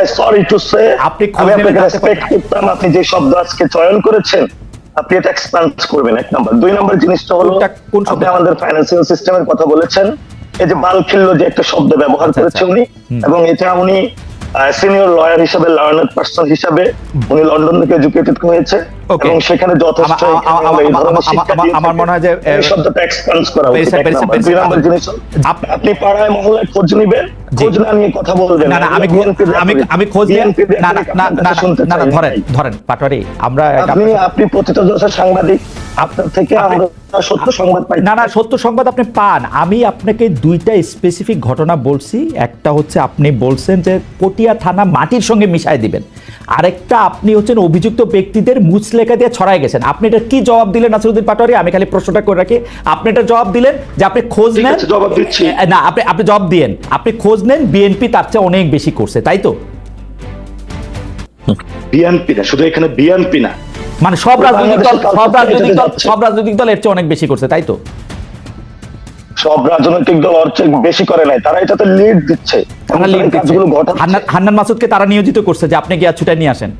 ভাই sorry to say আপনি আপনাকে রেসপেক্ট করতাম আপনি যে শব্দ আজকে চয়ন করেছেন আপনি এটা এক্সপ্যান্ড করবেন। এক নাম্বার দুই নাম্বার জিনিসটা হলো কোন আপনি আমাদের ফাইন্যান্সিয়াল সিস্টেমের কথা বলেছেন। এই যে বাল খিল্লো যে একটা শব্দ ব্যবহার আচ্ছা, করেছে আচ্ছা। উনি এবং এটা উনি সিনিয়র লয়ার হিসাবে লার্নার পার্সন হিসাবে উনি লন্ডন থেকে এডুকেটেড হয়েছে এবং সেখানে যথেষ্ট আমার মনে হয় যে, শব্দটা করা আপনি পাড়ায় মহল্লায় খোঁজ নিবেন। খোঁজ না নিয়ে কথা বলবেন না আমি আমি আমি খোঁজ BNP র না না না না ধরেন ধরেন পাটোয়ারি আমরা আপনি আপনি প্রতিতদর্শক সাংবাদিক। আপনার থেকে সত্য সংবাদ পাই। না না সত্য সংবাদ আপনি পান। আমি আপনাকে দুইটা স্পেসিফিক ঘটনা বলছি। একটা হচ্ছে আপনি বলছেন যে পটিয়া থানা মাটির সঙ্গে মিশায় দিবেন। আরেকটা আপনি হচ্ছেন অভিযুক্ত ব্যক্তিদের মুচলেখা দিয়ে ছড়ায় গেছেন। আপনি এটা কি জবাব দিলেন নাসিরুদ্দিন পাটোয়ারি? আমি খালি প্রশ্নটা করে রাখি। আপনি এটা জবাব দিলেন যে আপনি খোঁজ নেন জবাব দিচ্ছি। না আপনি আপনি জবাব দিয়েন। আপনি খোঁজ নেন বিএনপি তার চেয়ে অনেক বেশি করছে তাই তো? বিএনপি না শুধু এখানে বিএনপি না। মানে সব রাজনৈতিক দল সব রাজনৈতিক দল সব রাজনৈতিক দল এর চেয়ে অনেক বেশি করছে তাই তো? সব রাজনৈতিক দল ওর চেয়ে বেশি করে নাই তারা এটাতে লিড দিচ্ছে। হান্নান- মাসুদকে তারা নিয়োজিত করছে যে আপনি গিয়ে ছুটে নিয়ে আসেন।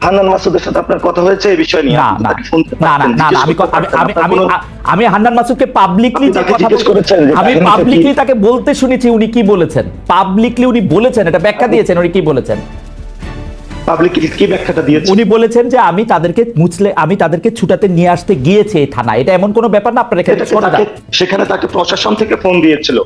হান্নান মাসুদের সাথে আপনার কথা হয়েছে এই বিষয় নিয়ে? না না না না আমি আমি আমি আমি হান্নান মাসুদকে পাবলিকলি যে কথা করেছেন আমি পাবলিকলি তাকে বলতে শুনেছি উনি কি বলেছেন? পাবলিকলি উনি বলেছেন এটা ব্যাখ্যা দিয়েছেন উনি কি বলেছেন? পাবলিক কি ব্যাখ্যাটা দিয়েছে? উনি বলেছেন যে আমি তাদেরকে মুছলে আমি তাদেরকে ছুটাতে নিয়ে আসতে গিয়েছি এই থানায়। এটা এমন কোনো ব্যাপার না আপনার এখানে সেখানে তাকে প্রশাসন থেকে ফোন দিয়েছিল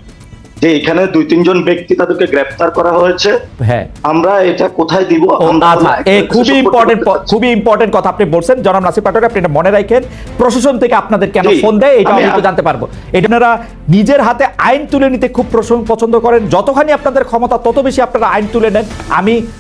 যে এখানে দুই তিনজন ব্যক্তি তাদেরকে গ্রেফতার করা হয়েছে। হ্যাঁ। আমরা এটা কোথায় দিব? আচ্ছা খুবই ইম্পর্টেন্ট খুবই ইম্পর্টেন্ট কথা আপনি বলছেন। জনাব নাসির পাটোয়ারি আপনি এটা মনে রাখেন। প্রশাসন থেকে আপনাদের কেন ফোন দেয় এটা আমি- জানতে পারব। এটা আপনারা নিজের হাতে আইন তুলে নিতে খুব পছন্দ করেন। যতখানি আপনাদের ক্ষমতা তত বেশি আপনারা আইন তুলে নেন। আমি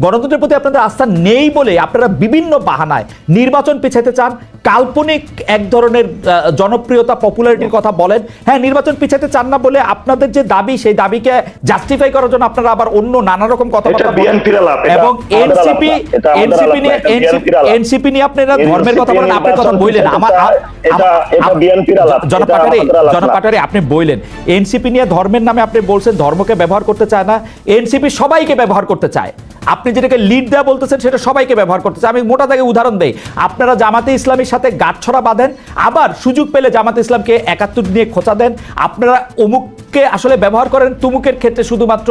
গণতন্ত্রের প্রতি আপনাদের আস্থা নেই বলে আপনারা বিভিন্ন বাহানায় নির্বাচন পেছাতে চান কাল্পনিক এক ধরনের জনপ্রিয়তা পপুলারিটির কথা বলেন। হ্যাঁ নির্বাচন পিছাতে চান না বলে আপনাদের যে দাবি সেই দাবিকে জাস্টিফাই করার জন্য আপনারা আবার অন্য নানা রকম কথাবার্তা বলেন। এবং এনসিপি এনসিপি নিয়ে এনসিপি নিয়ে আপনারা ধর্মের কথা বলেন আপনার কথা বললেন আমার পিছাতে চায়, এটা- এটা BNP র আলাপ, জনাব পাটারি জনাব পাটারি আপনি বললেন এনসিপি নিয়ে ধর্মের নামে আপনি বলছেন ধর্মকে ব্যবহার করতে চায় না। এনসিপি সবাইকে ব্যবহার করতে চায়। আপনি যেটাকে লিড দেওয়া বলতেছেন সেটা সবাইকে ব্যবহার করতে চায়। আমি মোটা দাগে উদাহরণ দেই। আপনারা জামাতে ইসলামের সাথে গাঁটছড়া বাঁধেন, আবার সুযোগ পেলে জামাত ইসলামকে একাত্তর নিয়ে খোঁচা দেন। আপনারা অমুককে আসলে ব্যবহার করেন, তুমুকের ক্ষেত্রে শুধুমাত্র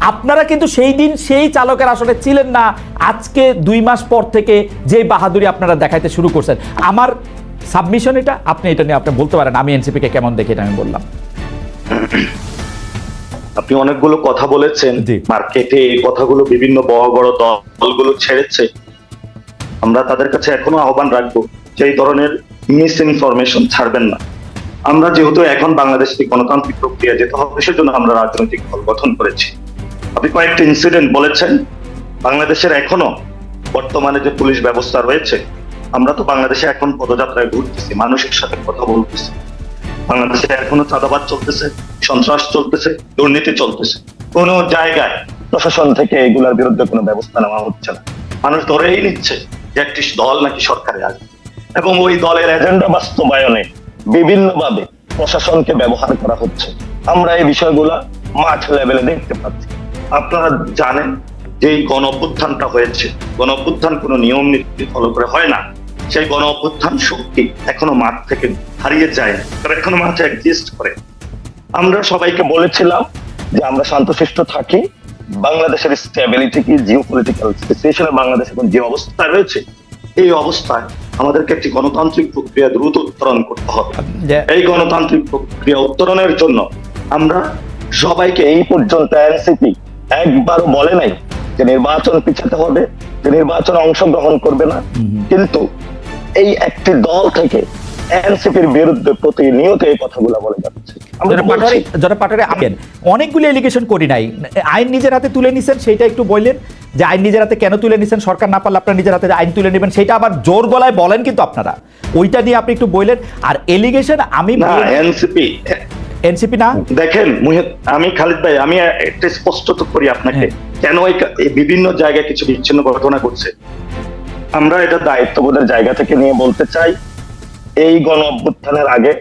আপনারা কিন্তু সেই দিন সেই চালকের আসলে ছিলেন না। আজকে দুই মাস পর থেকে যে বাহাদুরি আপনারা দেখাইতে শুরু করছেন। আমার সাবমিশন এটা আপনি এটা নিয়ে আপনি বলতে পারেন আমি এনসিপি কে কেমন দেখি এটা আমি বললাম। আপনি অনেকগুলো কথা বলেছেন। মার্কেটে এই কথাগুলো বিভিন্ন বড় বড় দলগুলো ছেড়েছে। আমরা তাদের কাছে এখনও আহ্বান রাখব যে এই ধরনের মিস ইনফরমেশন ছাড়বেন না। আমরা যেহেতু এখন বাংলাদেশকে গণতান্ত্রিক প্রক্রিয়া যেতে হবে সেজন্য আমরা রাজনৈতিক দল গঠন করেছি। আপনি কয়েকটা ইনসিডেন্ট বলেছেন। বাংলাদেশের এখনও বর্তমানে যে পুলিশ ব্যবস্থা রয়েছে, আমরা তো বাংলাদেশে এখন পদযাত্রায় ঘুরতেছি, মানুষের সাথে কথা বলতেছি। বাংলাদেশে এখনও চাঁদাবাদ চলতেছে, সন্ত্রাস চলতেছে, দুর্নীতি চলতেছে। কোন জায়গায় প্রশাসন থেকে এগুলোর বিরুদ্ধে কোনো ব্যবস্থা নেওয়া হচ্ছে না। মানুষ ধরেই নিচ্ছে যে একটি দল নাকি সরকারে আসবে এবং ওই দলের এজেন্ডা বাস্তবায়নে বিভিন্নভাবে প্রশাসনকে ব্যবহার করা হচ্ছে। আমরা এই বিষয়গুলা মাঠ লেভেলে দেখতে পাচ্ছি। আপনারা জানেন যে এই গণ অভ্যুত্থানটা হয়েছে। গণ অভ্যুত্থান কোনো নিয়ম নীতি ফলো করে হয় না। সেই গণ অভ্যুত্থান শক্তি এখনও মাঠ থেকে হারিয়ে যায় তারা এখনও মাঠে এক্সিস্ট করে। আমরা সবাইকে বলেছিলাম যে আমরা শান্তশিষ্ট থাকি। বাংলাদেশের স্টেবিলিটি কি জিও পলিটিক্যাল সিচুয়েশনে বাংলাদেশ এখন যে অবস্থায় রয়েছে এই অবস্থায় আমাদেরকে একটি গণতান্ত্রিক প্রক্রিয়া দ্রুত উত্তরণ করতে হবে। এই গণতান্ত্রিক প্রক্রিয়া উত্তরণের জন্য আমরা সবাইকে এই পর্যন্ত এনসিপি একবারও বলে নাই যে নির্বাচন পিছাতে হবে যে নির্বাচনে অংশগ্রহণ করবে না। কিন্তু এই একটি দল থেকে এনসিপির বিরুদ্ধে প্রতিনিয়ত এই কথাগুলো বলে যাচ্ছে। পাটোয়ারি আবেন অনেকগুলি এলিগেশন করি নাই। আইন নিজের হাতে তুলে নিছেন সেটা একটু বললেন। যে আইন নিজের হাতে কেন তুলে নিছেন? সরকার না পারলে আপনার নিজের হাতে আইন তুলে নেবেন সেটা আবার জোর গলায় বলেন কিন্তু আপনারা। ওইটা নিয়ে আপনি একটু বললেন। আর এলিগেশন আমি এনসিপি এনসিপি না? দেখেন মুহিত আমি খালিদ ভাই আমি একটা স্পষ্টত করি আপনাকে। হ্যাঁ। কেন এই বিভিন্ন জায়গায় কিছু বিচ্ছিন্ন ঘটনা ঘটছে? আমরা এটা দায়িত্ববোধের জায়গা থেকে নিয়ে বলতে চাই এই গণ অভ্যুত্থানের আগে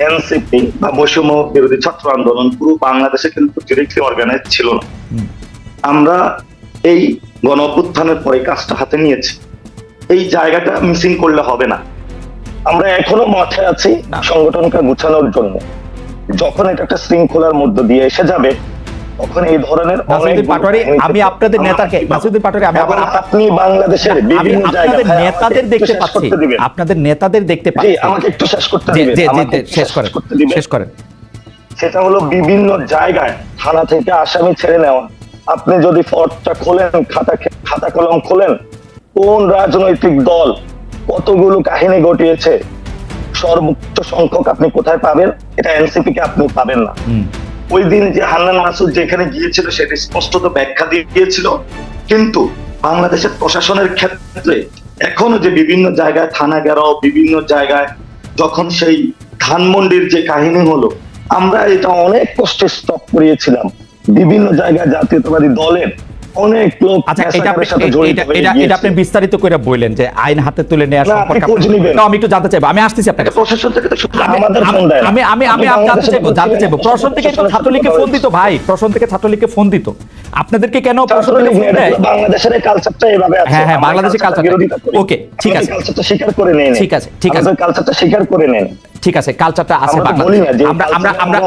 এনসিপি বা বৈষম্য বিরোধী ছাত্র আন্দোলন পুরো বাংলাদেশে কিন্তু ডিরেক্টলি অর্গানাইজ ছিল না। আমরা এই গণ অভ্যুত্থানের পরে কাজটা হাতে নিয়েছি। এই জায়গাটা মিসিং করলে হবে না। আমরা এখনও মাঠে আছি সংগঠনকে গুছানোর জন্য। যখন এটা একটা শৃঙ্খলার মধ্য দিয়ে এসে যাবে তখন এই ধরনের পাটোয়ারি আমি আপনাদের নেতাকে নাসিরুদ্দিন পাটোয়ারি আমি আবার আপনি বাংলাদেশের বিভিন্ন জায়গায় আপনাদের নেতাদের দেখতে পাচ্ছি। আপনাদের নেতাদের দেখতে পাচ্ছি। আমাকে একটু শেষ করতে দিবেন শেষ করেন শেষ করেন। সেটা হলো বিভিন্ন জায়গায় থানা থেকে আসামি ছেড়ে নেওয়া। আপনি যদি ফর্দটা খোলেন খাতা খাতা কলম খোলেন কোন রাজনৈতিক দল কতগুলো কাহিনী ঘটিয়েছে সর্বোচ্চ সংখ্যক আপনি কোথায় পাবেন এটা এনসিপি কে আপনি পাবেন না। ওই দিন যে হান্নান মাসুদ যেখানে গিয়েছিল সেটা স্পষ্টত ব্যাখ্যা দিয়ে দিয়েছিল। কিন্তু বাংলাদেশের প্রশাসনের ক্ষেত্রে এখনও যে বিভিন্ন জায়গায় থানা গেরাও বিভিন্ন জায়গায় যখন সেই ধানমন্ডির যে কাহিনী হলো আমরা এটা অনেক কষ্টে স্টপ করিয়েছিলাম। বিভিন্ন জায়গায় জাতীয়তাবাদী দলের অনেক লোক আচ্ছা এটা এটা এটা আপনি বিস্তারিত করে যে আইন হাতে তুলে সম্পর্কে আমি একটু জানতে চাইব। আমি আসতেছি আপনার কাছে। প্রশাসন থেকে তো আমাদের ফোন দেয়। আমি আমি আমি জানতে চাইব জানতে চাইব। প্রশ্ন থেকে সাথে ছাত্রলীগকে ফোন দিত ভাই। প্রশ্ন থেকে ছাত্রলীগকে ফোন দিত। আপনাদেরকে কেন প্রশ্ন থেকে ফোন দেয়? বাংলাদেশের কালচারটা এভাবে আছে। হ্যাঁ, হ্যাঁ, বাংলাদেশের করি। ওকে, ঠিক আছে। কালচারটা স্বীকার করে নেন ঠিক আছে, ঠিক আছে। কালচারটা স্বীকার করে নেন ঠিক আছে কালচারটা আছে আমরা বাংলাদেশে। আমরা আমরা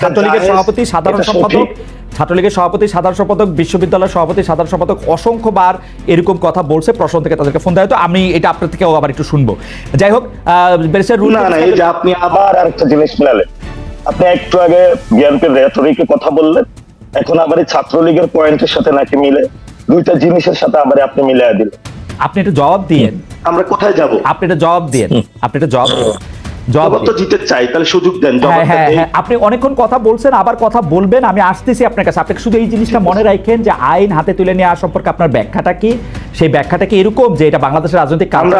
ছাত্রলীগের সভাপতি সাধারণ সম্পাদক। ছাত্রলীগের সভাপতি সাধারণ সম্পাদক বিশ্ববিদ্যালয়ের সভাপতি সাধারণ সম্পাদক অসংখ্যবার এরকম কথা বলছে প্রশ্ন থেকে তাদেরকে ফোন দেয় তো আমি এটা আপনার থেকেও আবার একটু শুনব। যাই হোক রুল আপনি আবার আরেকটা জিনিস মিলালেন আপনি একটু আগে বিএনপির রেটরিকে কথা বললেন। এখন আবার এই ছাত্রলীগের পয়েন্টের সাথে নাকি মিলে দুইটা জিনিসের সাথে আবার আপনি মিলিয়ে দিলেন। আপনি একটা জবাব দিয়েন। আমরা কোথায় যাব? আপনি একটা জবাব দিয়েন। আপনি একটা জবাব দিন। জবাব জবাব তো দিতে চাই তাহলে সুযোগ দেন জবাবটা দেই। আপনি অনেকক্ষণ কথা বলছেন আবার কথা বলবেন আমি আসতেছি আপনার কাছে। আপনি শুধু এই জিনিসটা মনে রাখেন যে আইন হাতে তুলে নেওয়া সম্পর্কে আপনার ব্যাখ্যাটা কি? সেই ব্যাখ্যাটা কি এরকম যে এটা বাংলাদেশের রাজনৈতিক আমরা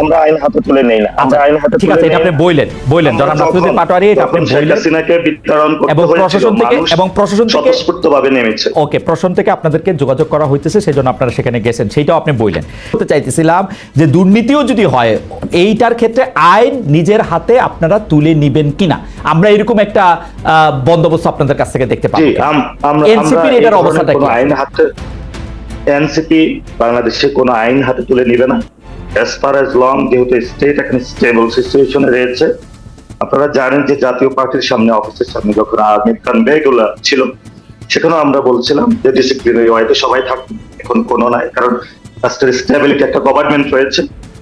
আমরা আইন হাতে তুলে নেই না। আমরা আইন হাতে ঠিক আছে এটা আপনি বললেন বললেন। জনাব নাসিরুদ্দিন পাটোয়ারি এটা আপনি বললেন। হাসিনাকে বিতরণ করতে এবং প্রশাসন থেকে- এবং প্রশাসন থেকে- স্বতঃস্ফূর্তভাবে নেমেছে। ওকে প্রশ্ন থেকে আপনাদেরকে যোগাযোগ করা হইতেছে সেই জন্য আপনারা সেখানে গেছেন। সেইটাও আপনি বললেন। বলতে চাইতেছিলাম যে দুর্নীতিও যদি হয় এইটার ক্ষেত্রে আইন নিজের হাতে আপনারা তুলে নিবেন কিনা? আমরা এরকম একটা বন্দোবস্ত আপনাদের কাছ থেকে দেখতে পাবো। আমরা আমরা এটার অবস্থাটা কি? আইন হাতে এনসিপি বাংলাদেশে কোনো আইন হাতে তুলে নিবে না। অ্যাজ ফার অ্যাজ লং যেহেতু স্টেট এখন স্টেবল সিচুয়েশনে রয়েছে আপনারা জানেন যে জাতীয় পার্টির সামনে অফিসের সামনে যখন আর্মির কনভেগুলো ছিল সেখানেও আমরা বলছিলাম যে ডিসিপ্লিনারি ওয়াইতে সবাই থাকুন এখন কোনো নাই কারণ রাষ্ট্রের স্টেবিলিটি একটা গভর্নমেন্ট রয়েছে।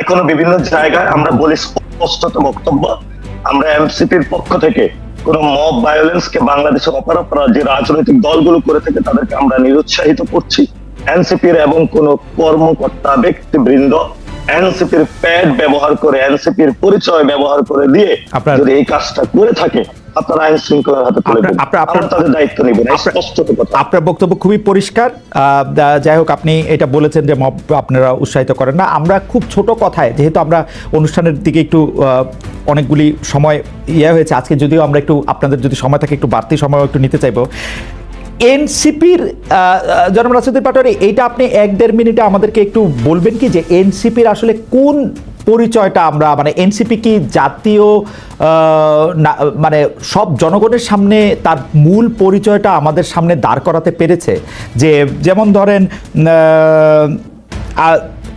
এখনও বিভিন্ন জায়গায় আমরা বলি স্পষ্টত বক্তব্য। আমরা এমসিপির পক্ষ থেকে কোন মব ভায়োলেন্স কে বাংলাদেশের অপরাপরা যে রাজনৈতিক দলগুলো করে থাকে তাদেরকে আমরা নিরুৎসাহিত করছি। এনসিপির এবং কোন কর্মকর্তা, ব্যক্তিবৃন্দ এনসিপির প্যাড ব্যবহার করে এনসিপির পরিচয় ব্যবহার করে দিয়ে আপনার- যদি এই কাজটা করে থাকে আপনারা আইন শৃঙ্খলার হাতে তুলে আপনার- দেবেন। আপনার- আপনার- আমরা তাদের দায়িত্ব নিব না কথা। আপনার বক্তব্য খুবই পরিষ্কার। আহ, যাই হোক আপনি এটা বলেছেন যে মব আপনারা উৎসাহিত করেন না। আমরা খুব ছোট কথায় যেহেতু আমরা অনুষ্ঠানের দিকে একটু অনেকগুলি সময় ইয়ে হয়েছে আজকে যদিও আমরা একটু আপনাদের যদি সময় থাকে একটু বাড়তি সময় একটু নিতে চাইব। এনসিপির জনম রাসুদ্দিন পাটোয়ারি, এইটা আপনি এক দেড় মিনিটে আমাদেরকে একটু বলবেন কি যে এনসিপির আসলে কোন পরিচয়টা আমরা মানে এনসিপি কি জাতীয় মানে সব জনগণের সামনে তার মূল পরিচয়টা আমাদের সামনে দাঁড় করাতে পেরেছে? যে যেমন ধরেন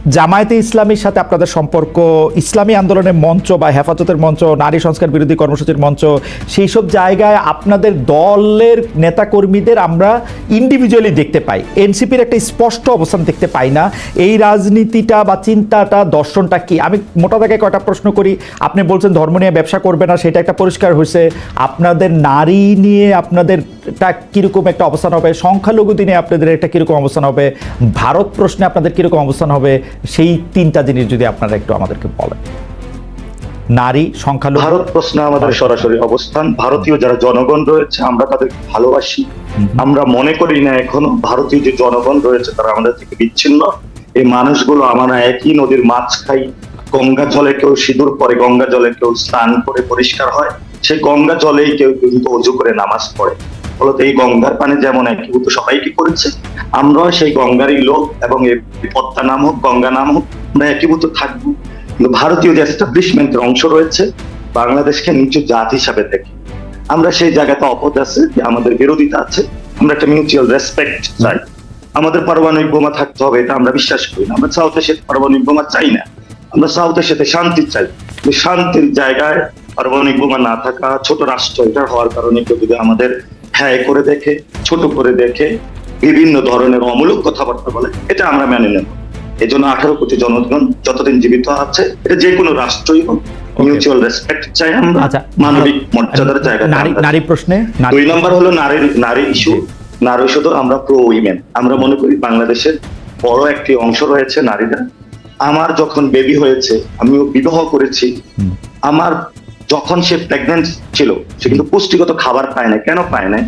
জামায়াতে ইসলামীর সাথে আপনাদের সম্পর্ক, ইসলামী আন্দোলনের মঞ্চ বা হেফাজতের মঞ্চ, নারী সংস্কার বিরোধী কর্মসূচির মঞ্চ সেই সব জায়গায় আপনাদের দলের নেতাকর্মীদের আমরা ইন্ডিভিজুয়ালি দেখতে পাই। এনসিপির একটা স্পষ্ট অবস্থান দেখতে পাই না। এই রাজনীতিটা বা চিন্তাটা, দর্শনটা কি? আমি মোটা দাগে কয়টা প্রশ্ন করি। আপনি বলছেন ধর্ম নিয়ে ব্যবসা করবে না, সেটা একটা পরিষ্কার হয়েছে। আপনাদের নারী নিয়ে আপনাদেরটা কীরকম একটা অবস্থান হবে? সংখ্যালঘু দিনে আপনাদের একটা কীরকম অবস্থান হবে? ভারত প্রশ্নে আপনাদের কীরকম অবস্থান হবে? সেই তিনটা জিনিস যদি আপনারা একটু আমাদেরকে বলেন। নারী সংখ্যালঘু ভারত প্রশ্নে আমাদের সরাসরি অবস্থান। ভারতীয় যারা জনগণ রয়েছে আমরা তাদেরকে ভালোবাসি। আমরা মনে করি না এখনও ভারতীয় যে জনগণ রয়েছে তারা আমাদের থেকে বিচ্ছিন্ন। এই মানুষগুলো আমরা একই নদীর মাছ খাই গঙ্গা জলে কেউ সিঁদুর পরে গঙ্গা জলে কেউ স্নান করে পরিষ্কার হয়। সেই গঙ্গা জলেই কেউ কিন্তু অজু করে নামাজ পড়ে। ফলত এই গঙ্গার পানি যেমন একীভূত সবাইকে করেছে, আমরাও সেই গঙ্গারই লোক এবং এই পদ্মা নাম হোক, গঙ্গা নাম হোক, আমরা একীভূত থাকব। কিন্তু ভারতীয় যে এস্টাবলিশমেন্টের অংশ রয়েছে, বাংলাদেশকে নিচু জাত হিসাবে দেখি। আমরা সেই জায়গাতে অপদ আছে, যে আমাদের বিরোধিতা আছে, আমরা একটা মিউচুয়াল রেসপেক্ট চাই। আমাদের পারমাণবিক বোমা থাকতে হবে, এটা আমরা বিশ্বাস করি না। আমরা সাউথ এশিয়াতে পারমাণবিক বোমা চাই না। আমরা সাউথ এশিয়াতে শান্তি চাই। শান্তির জায়গায় পারমাণবিক বোমা না থাকা ছোট রাষ্ট্র, এটা হওয়ার কারণে যদি আমাদের হ্যাঁ করে দেখে ছোট করে দেখে বিভিন্ন ধরনের অমূলক কথাবার্তা বলে এটা আমরা মেনে নেব। এই জন্য আঠারো কোটি জনগণ যতদিন জীবিত আছে এটা যে কোনো রাষ্ট্রই হোক মিউচুয়াল রেসপেক্ট চাই আমরা আচ্ছা মানবিক মর্যাদার জায়গা নারী নারী প্রশ্নে? দুই নম্বর হলো নারীর নারী ইস্যু নারী তো আমরা প্রো উইমেন আমরা মনে করি বাংলাদেশের বড় একটি অংশ রয়েছে নারীদের আমার যখন বেবি হয়েছে আমিও বিবাহ করেছি। আমার যখন সে প্রেগনেন্ট ছিল, সে কিন্তু পুষ্টিগত খাবার পায় না কেন পায় না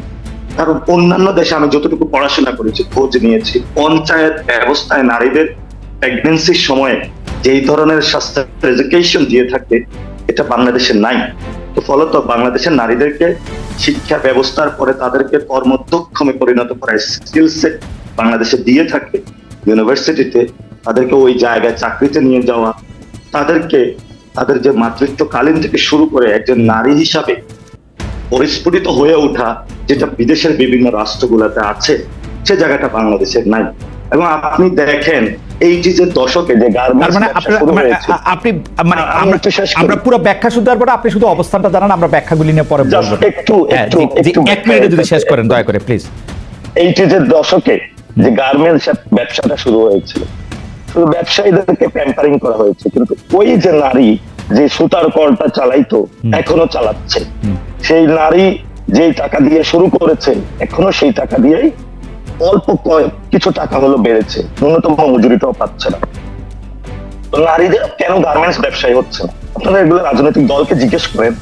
কারণ অন্যান্য দেশে আমি যতটুকু পড়াশোনা করেছি, খোঁজ নিয়েছি, পঞ্চায়েত ব্যবস্থায় নারীদের প্রেগনেন্সির সময়ে যেই ধরনের স্বাস্থ্য এডুকেশন দিয়ে থাকে, এটা বাংলাদেশে নাই। তো ফলত বাংলাদেশের নারীদেরকে শিক্ষা ব্যবস্থার পরে তাদেরকে কর্মদক্ষমে পরিণত করার স্কিল সেট বাংলাদেশে দিয়ে থাকে। ইউনিভার্সিটিতে তাদেরকে ওই জায়গায় চাকরিতে নিয়ে যাওয়া, তাদেরকে তাদের যে মাতৃত্বকালীন থেকে শুরু করে একজন নারী হিসাবে পরিস্ফুটিত হয়ে ওঠা যেটা বিদেশের বিভিন্ন রাষ্ট্রগুলোতে আছে সে জায়গাটা বাংলাদেশের নাই। এবং আপনি দেখেন এই যে যে দশকে যে মানে মানে আপনি মানে আমরা পুরো ব্যাখ্যা পারব আপনি শুধু অবস্থানটা জানান আমরা ব্যাখ্যাগুলি নিয়ে পরে একটু হ্যাঁ, একটু এক মিনিটে যদি শেষ করেন দয়া করে প্লিজ এইটিজের দশকে যে গার্মেন্টস ব্যবসাটা শুরু হয়েছিল শুধু ব্যবসায়ীদেরকে প্যাম্পারিং করা হয়েছে কিন্তু ওই যে নারী যে সুতার কলটা চালাইতো এখনও চালাচ্ছে। সেই নারী যেই টাকা দিয়ে শুরু করেছে এখনও সেই টাকা দিয়েই অল্প কয়েক কিছু টাকা হলো বেড়েছে। ন্যূনতম মজুরিটাও পাচ্ছে না। নারীদের কেন গার্মেন্টস ব্যবসায়ী হচ্ছে না? আপনারা এগুলো রাজনৈতিক দলকে জিজ্ঞেস করেন।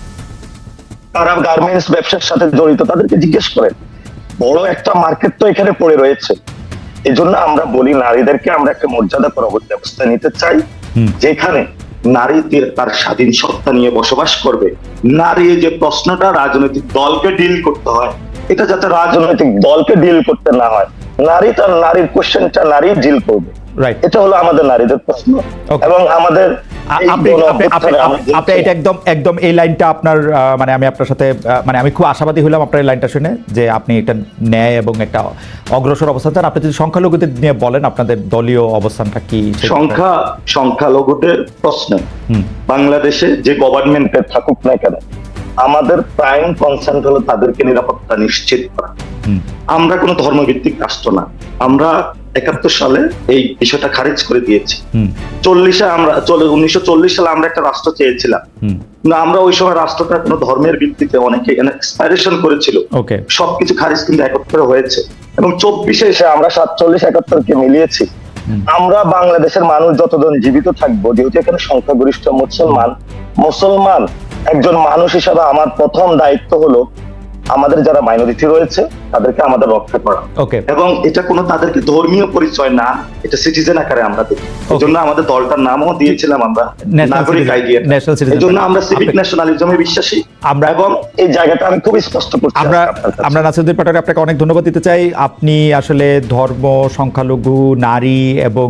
তারা গার্মেন্টস ব্যবসার সাথে জড়িত তাদেরকে জিজ্ঞেস করেন। বড় একটা মার্কেট তো এখানে পড়ে রয়েছে। এই জন্য আমরা বলি নারীদেরকে আমরা একটা মর্যাদা পরবর্তী ব্যবস্থা নিতে চাই। যেখানে নারী তার স্বাধীন সত্তা নিয়ে বসবাস করবে নারী যে প্রশ্নটা রাজনৈতিক দলকে ডিল করতে হয় এটা যাতে রাজনৈতিক দলকে ডিল করতে না হয় নারী তার নারীর কোশ্চেনটা নারী ডিল করবে। এটা হলো আমাদের নারীদের প্রশ্ন। এবং আমাদের আপনি এটা একদম একদম এই লাইনটা আপনার মানে আমি আপনার সাথে মানে আমি খুব আশাবাদী হলাম আপনার এই লাইনটা শুনে যে আপনি এটা ন্যায় এবং একটা অগ্রসর অবস্থান চান। আপনি যদি সংখ্যালঘুদের নিয়ে বলেন আপনাদের দলীয় অবস্থানটা কি? সংখ্যা সংখ্যালঘুদের প্রশ্ন। বাংলাদেশে যে গভর্নমেন্টে থাকুক না কেন আমাদের প্রাইম কনসার্ন হলো তাদেরকে নিরাপত্তা নিশ্চিত করা। আমরা কোনো ধর্মভিত্তিক রাষ্ট্র না। আমরা একাত্তর সালে এই বিষয়টা খারিজ করে দিয়েছি। চল্লিশে আমরা উনিশশো চল্লিশ সালে আমরা একটা রাষ্ট্র চেয়েছিলাম। না আমরা ওই সময় রাষ্ট্রটা কোনো ধর্মের ভিত্তিতে অনেকে এক্সপাইরেশন করেছিল। সবকিছু খারিজ কিন্তু একত্রে হয়েছে। এবং চব্বিশে এসে আমরা সাতচল্লিশ একাত্তরকে মিলিয়েছি। আমরা বাংলাদেশের মানুষ যতজন জীবিত থাকব যেহেতু এখানে সংখ্যাগরিষ্ঠ মুসলমান মুসলমান একজন মানুষ হিসাবে আমার প্রথম দায়িত্ব হলো আমাদের যারা মাইনরিটি রয়েছে তাদেরকে আমাদের রক্ষা করা। এবং এটা কোনো তাদেরকে ধর্মীয় পরিচয় না এটা সিটিজেন আকারে আমরা দেখি। এই জন্য আমাদের দলটার নামও দিয়েছিলাম আমরা নাগরিক আইডিয়া এই জন্য আমরা সিভিক ন্যাশনালিজমে বিশ্বাসী। আমরা এবং এই জায়গাটা আমি খুব স্পষ্ট করছি আমরা। আমরা নাসিরুদ্দিন পাটোয়ারি আপনাকে অনেক ধন্যবাদ দিতে চাই। আপনি আসলে ধর্ম সংখ্যালঘু নারী এবং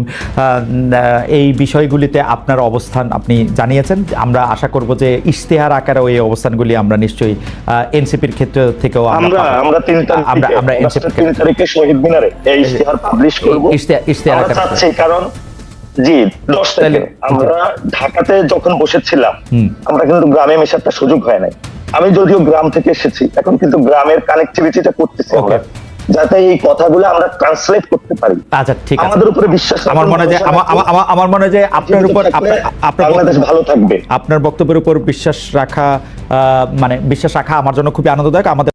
এই বিষয়গুলিতে আপনার অবস্থান আপনি জানিয়েছেন। আমরা আশা করব যে ইশতেহার আকারে ওই অবস্থানগুলি আমরা নিশ্চয়ই এনসিপির ক্ষেত্র থেকেও আমরা আমরা তিন তারিখ আমরা আমরা তিন তারিখে শহীদ মিনারে এই ইশতেহার পাবলিশ করব। ইশতেহার-। চাচ্ছি কারণ জি দশ তারিখে আমরা ঢাকাতে যখন বসেছিলাম আমরা কিন্তু গ্রামে সুযোগ হয় নাই। আমি যদিও গ্রাম থেকে এসেছি এখন কিন্তু গ্রামের কানেক্টিভিটিটা করতেছি আমরা। যাতে এই কথাগুলো আমরা ট্রান্সলেট করতে পারি। আচ্ছা ঠিক আছে। আমাদের উপরে বিশ্বাস আমার মনে হয় যে আমার মনে হয় যে আপনার উপর আপনার বাংলাদেশ ভালো থাকবে। আপনার বক্তব্যের উপর বিশ্বাস রাখা আহ, মানে বিশ্বাস রাখা আমার জন্য খুবই আনন্দদায়ক। আমাদের